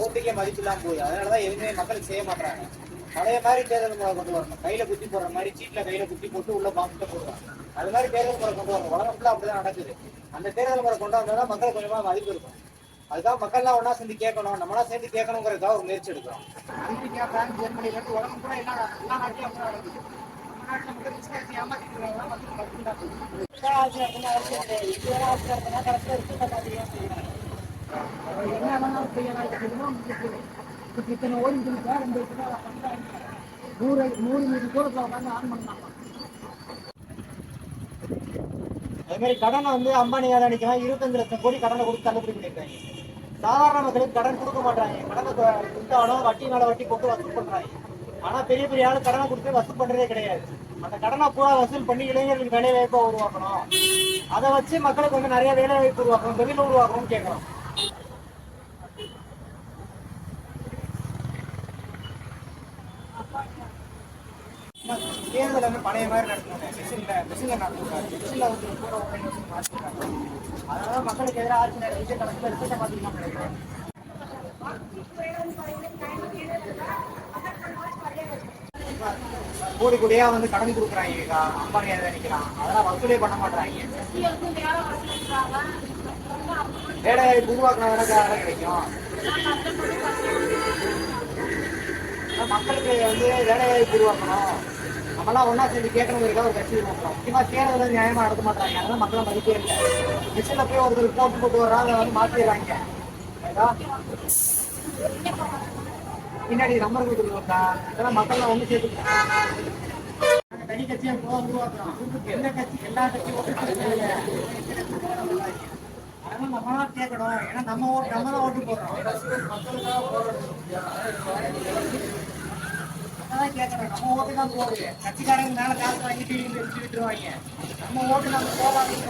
ஓட்டுக்கே மதிப்பு இல்லாம போகுது. அதனாலதான் எதுவுமே மக்களுக்கு செய்ய மாட்டாங்க பழைய மாதிரி தேர்தல் முறை கொண்டு வரணும். கையில குத்தி போடுற மாதிரி சீட்ல கையில குத்தி போட்டு உள்ள பாம்புட்ட போடுவாங்க. அது மாதிரி தேர்தல் முறை கொண்டு வரணும். உலகம் ஃபுல்லா அப்படிதான் நடக்குது. அந்த தேர்தல் முறை கொண்டு வந்தா மக்களுக்கு கொஞ்சமா மதிப்பு இருக்கும். அதுதான் மக்கள்லாம் ஒண்ணா சேர்ந்து கேட்கணும். நம்மளா சேர்ந்து கேட்கணுங்கிறதுக்காக ஒரு முயற்சி எடுக்கிறோம். அமெரிக்கா பிரான்ஸ் ஜெர்மனி இருந்து உலகம் கூட எல்லா எல்லா நாட்டிலும் அப்படிதான் நடக்குது. மக்கள் இருக்காங்க இத்தனை ஓடி ரெண்டு நூறு நூறு மீட்டர் தூரத்தில் உட்காந்து ஆன் பண்ணலாம் அதே மாதிரி கடனை வந்து அம்பானி வேலைக்கெல்லாம் இருபத்தஞ்சு லட்சம் கோடி கடனை கொடுத்து தள்ளுபடி பண்ணிருக்காங்க சாதாரண மக்களுக்கு கடன் கொடுக்க மாட்டாங்க கடனை கொடுத்தாலும் வட்டி மேல வட்டி போட்டு வசூல் பண்றாங்க. ஆனா பெரிய பெரிய ஆளு கடனை கொடுத்து வசூல் பண்றதே கிடையாது. அந்த கடனை பூரா வசூல் பண்ணி இளைஞர்களுக்கு வேலை வாய்ப்பை உருவாக்கணும். அதை வச்சு மக்களுக்கு வந்து நிறைய வேலை வாய்ப்பு உருவாக்கணும் தொழில் உருவாக்கணும்னு கேட்கறோம். தேர்தல் வந்து பழைய மாதிரி நடத்துனாங்க மிஷின்ல மிஷின்ல நடத்துறாங்க மிஷின்ல வந்து கூட ஓப்பன் மாற்றிருக்காங்க அதனால மக்களுக்கு எதிராக ஆட்சி நடத்தி கணக்கில் ரிசல்ட்டை மாற்றிக்கலாம் நினைக்கிறேன் கோடி கோடியா வந்து கடன் கொடுக்குறாங்க. அம்பானி அதை நினைக்கிறான். அதெல்லாம் வசூலே பண்ண மாட்டாங்க வேலை வாய்ப்பு உருவாக்கினா வேலை வேலை கிடைக்கும். மக்களுக்கு வந்து வேலை வாய்ப்பு உருவாக்கணும். நம்மளாம் ஒன்றா சேர்ந்து கேட்கணும் ஒரு கட்சி உருவாக்கணும். முக்கியமாக தேர்தல் வந்து நடத்த மாட்டாங்க. அதனால் மக்களை மதிப்பே இல்லை. மிஷினில் போய் ஒருத்தர் போட்டு போட்டு வர்றா அதை வந்து மாற்றிடுறாங்க பின்னாடி நம்பர் கொடுத்துருக்கோம்டா இதெல்லாம் மக்கள்லாம் ஒன்று சேர்த்து தனி கட்சியை போக உருவாக்குறோம். எந்த கட்சி எல்லா கட்சியும் ஓட்டு அதனால நம்ம தான் கேட்கணும். ஏன்னா நம்ம ஓட்டு நம்ம தான் ஓட்டு போடுறோம். தான் கேட்கறேன் நம்ம ஓட்டு தான் போகுது கட்சிக்காரங்க மேல காசு வாங்கிட்டு இங்க வச்சு விட்டுருவாங்க. நம்ம ஓட்டு நம்ம போகாதுன்னு